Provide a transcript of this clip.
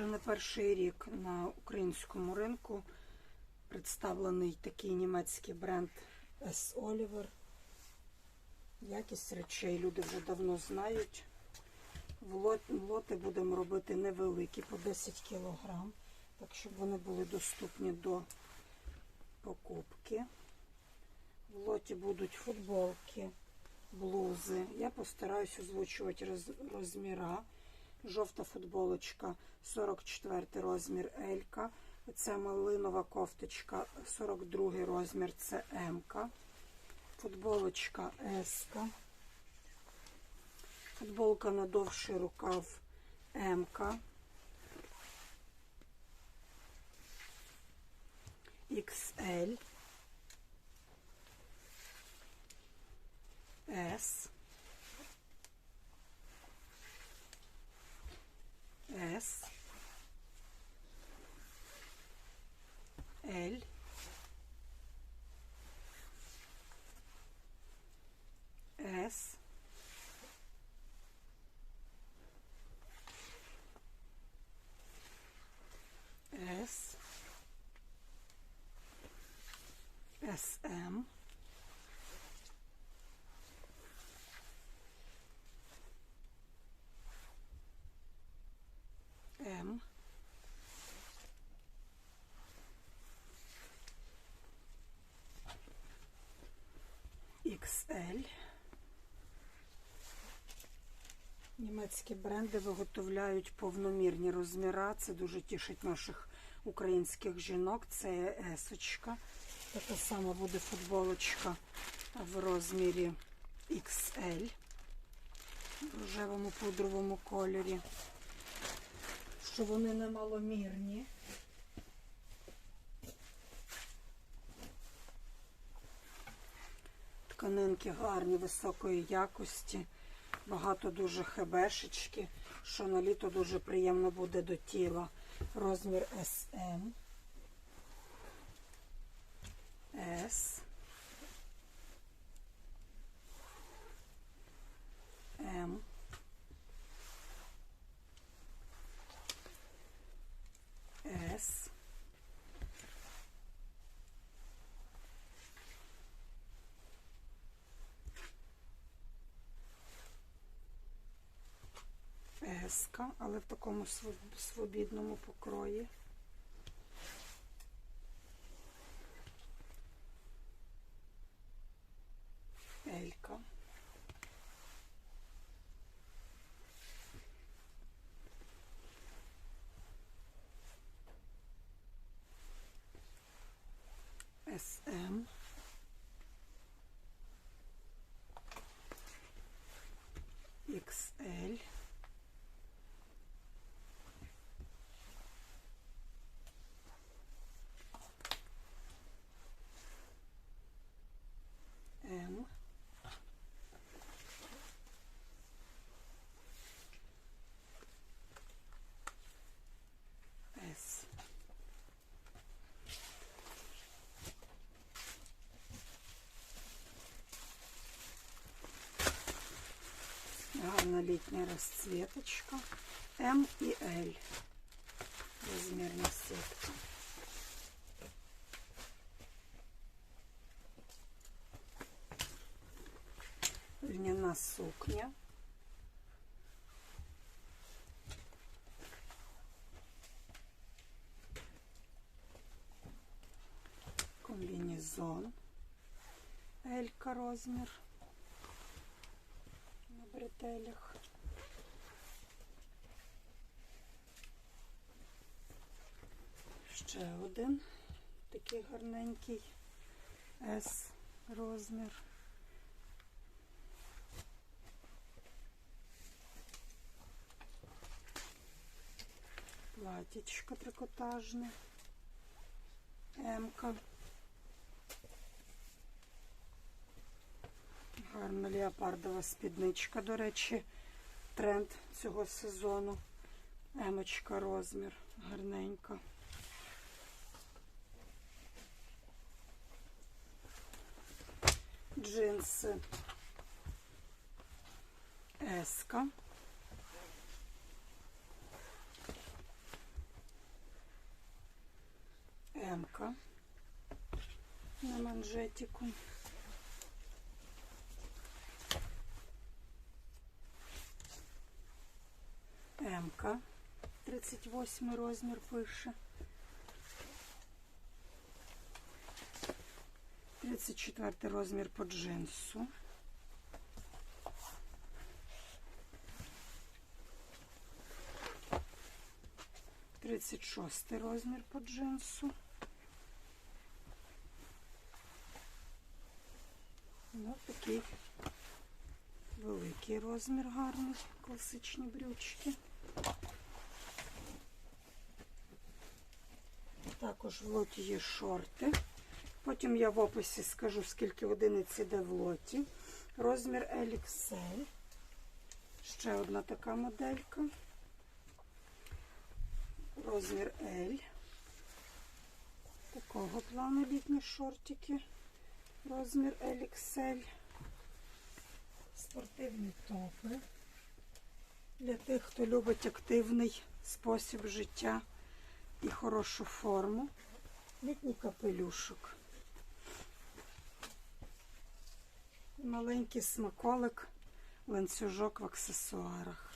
Вже не перший рік на українському ринку представлений такий німецький бренд S. Oliver. Якість речей люди вже давно знають. Лоти будемо робити невеликі по 10 кілограм, так щоб вони були доступні до покупки. В лоті будуть футболки, блузи. Я постараюсь озвучувати роз- розміра. Жовта футболочка 44 розмір Елька. Це малинова кофточка 42 розмір, це М-ка. Футболочка С-ка. Футболка на довший рукав М-ка. S. S. SM. Німецькі бренди виготовляють повномірні розміри. Це дуже тішить наших українських жінок. Це есочка. Така сама буде футболочка в розмірі XL в рожевому пудровому кольорі. Що вони не маломірні. Тканинки гарні, високої якості. Багато дуже хебешечки, що на літо дуже приємно буде до тіла. Розмір SM. S. Еска, але в такому св- свобідному покрої. Гарна літня розцветочка. М і Л. Розмірна сітка. Льняна сукня. Комбінезон. Елька розмір. Бретелях. Ще один такий гарненький С розмір. Платічко трикотажне. М-ка. Гарна леопардова спідничка, до речі, тренд цього сезону. Емочка розмір, гарненька. Джинси Еска. М-ка на манжетику. М-ка, 38 розмір пише. 34 розмір по джинсу. Тридцять шостий розмір по джинсу. Ну, такий великий розмір гарний, класичні брючки. Також в лоті є шорти. Потім я в описі скажу, скільки одиниць іде в лоті. Розмір LXL. Ще одна така моделька. Розмір L. Такого плану літні шортики. Розмір LXL. Спортивні топи. Для тих, хто любить активний спосіб життя і хорошу форму. Літній капелюшок. Маленький смаколик, ланцюжок в аксесуарах.